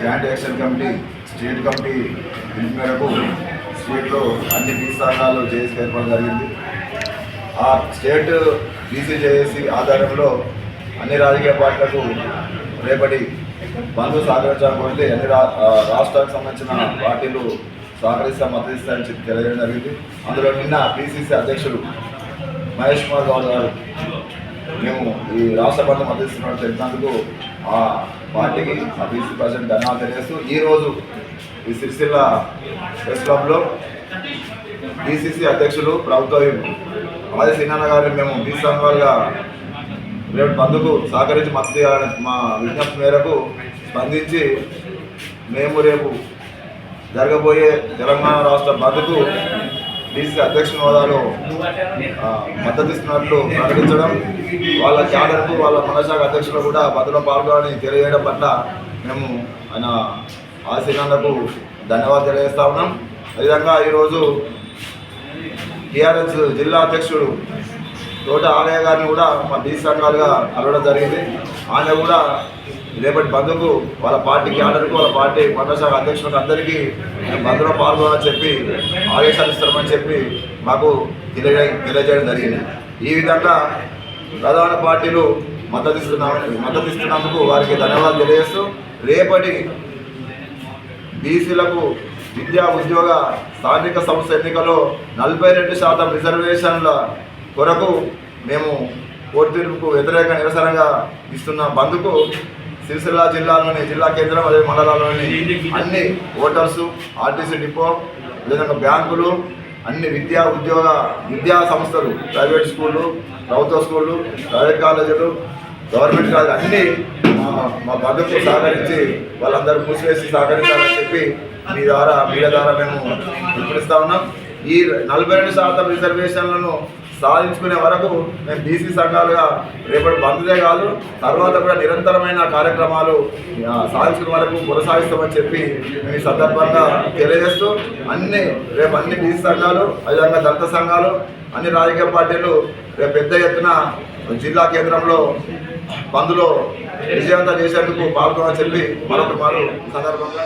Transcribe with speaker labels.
Speaker 1: Joint action committee state committee పిలుపు మేరకు స్టేట్లో అన్ని బీసీ సంఘాలు జేఏసీ ఏర్పడడం జరిగింది. ఆ స్టేట్ బీసీ జేఏసీ ఆధారంలో అన్ని రాజకీయ పార్టీలకు రేపటి బంధు సహకరించడం కోరితే అన్ని రాష్ట్రాలకు సంబంధించిన పార్టీలు సహకరిస్తా మద్దతిస్తాయని చెప్పి తెలియజేయడం జరిగింది. అందులో నిన్న బీసీసీ అధ్యక్షుడు మహేష్ కుమార్ గౌడ్ గారు. మేము ఈ రాష్ట్ర బంధు మద్దతు తెలిసినందుకు ఆ పార్టీకి ఆ బీసీ ప్రెసిడెంట్ ధన్యవాదాలు తెలియజేస్తూ ఈరోజు ఈ సిరిసిల్ల ప్రెస్ క్లబ్లో బీసీసీ అధ్యక్షులు ప్రభుత్వ అలాగే సినాన్న గారిని మేము బీసీ సంఘాలుగా రేపు బంధుకు సహకరించి మద్దతు ఇవ్వాలని మా విజ్ఞప్తి మేరకు స్పందించి మేము రేపు జరగబోయే తెలంగాణ రాష్ట్ర బంధుకు డీసీ అధ్యక్షుని హోదాలో మద్దతిస్తున్నట్లు మద్దతు ఇస్తున్నట్లు ప్రకటించడం వాళ్ళ క్యాడర్కు వాళ్ళ మనశాఖ అధ్యక్షులు కూడా బంధులో పాల్గొని తెలియజేయడం పట్ల మేము ఆయన ఆశీర్వాదకు ధన్యవాదాలు తెలియజేస్తా ఉన్నాం. అదేవిధంగా ఈరోజు టీఆర్ఎస్ జిల్లా అధ్యక్షుడు తోట ఆలయ గారిని కూడా మా బీసీ సంఘాలుగా కలవడం జరిగింది. ఆయన కూడా రేపటి బంధుకు వాళ్ళ పార్టీ క్యాడర్కు వాళ్ళ పార్టీ మండలశాఖ అధ్యక్షులకు అందరికీ బంధులో పాల్గొనని చెప్పి ఆదేశాలు ఇస్తామని చెప్పి మాకు తెలియ తెలియజేయడం జరిగింది. ఈ విధంగా ప్రధాన పార్టీలు మద్దతు ఇస్తున్నా మద్దతు ఇస్తున్నందుకు వారికి ధన్యవాదాలు తెలియజేస్తూ రేపటి బీసీలకు విద్యా ఉద్యోగ స్థానిక సంస్థ ఎన్నికలో నలభై రెండు శాతం రిజర్వేషన్ల కొరకు మేము కోర్టు వ్యతిరేక నిరసనగా ఇస్తున్న బంద్కు సిరిసిల్ల జిల్లాలోని జిల్లా కేంద్రం అదే మండలాల్లోని అన్ని ఓటర్సు ఆర్టీసీ డిపో లేదంటే బ్యాంకులు అన్ని విద్యా ఉద్యోగ విద్యా సంస్థలు ప్రైవేట్ స్కూళ్ళు ప్రభుత్వ స్కూళ్ళు ప్రైవేట్ కాలేజీలు గవర్నమెంట్ కాలేజీ అన్నీ మా- మా బంధుకు సహకరించి వాళ్ళందరూ మూసివేసి సహకరించాలని చెప్పి మీ ద్వారా మీడియా ద్వారా మేము పిలుపునిస్తా ఉన్నాం. ఈ నలభై రెండు శాతం రిజర్వేషన్లను సాధించుకునే వరకు మేము బీసీ సంఘాలుగా రేపటి బంధుదే కాదు తర్వాత కూడా నిరంతరమైన కార్యక్రమాలు సాధించుకునే వరకు కొనసాగిస్తామని చెప్పి మేము ఈ సందర్భంగా తెలియజేస్తూ అన్ని రేపు అన్ని బీసీ సంఘాలు అదేవిధంగా దళిత సంఘాలు అన్ని రాజకీయ పార్టీలు రేపు పెద్ద ఎత్తున జిల్లా కేంద్రంలో బంద్లో విజయవంతం చేసేందుకు పాల్గొనని చెప్పి మరొక మారు సందర్భంగా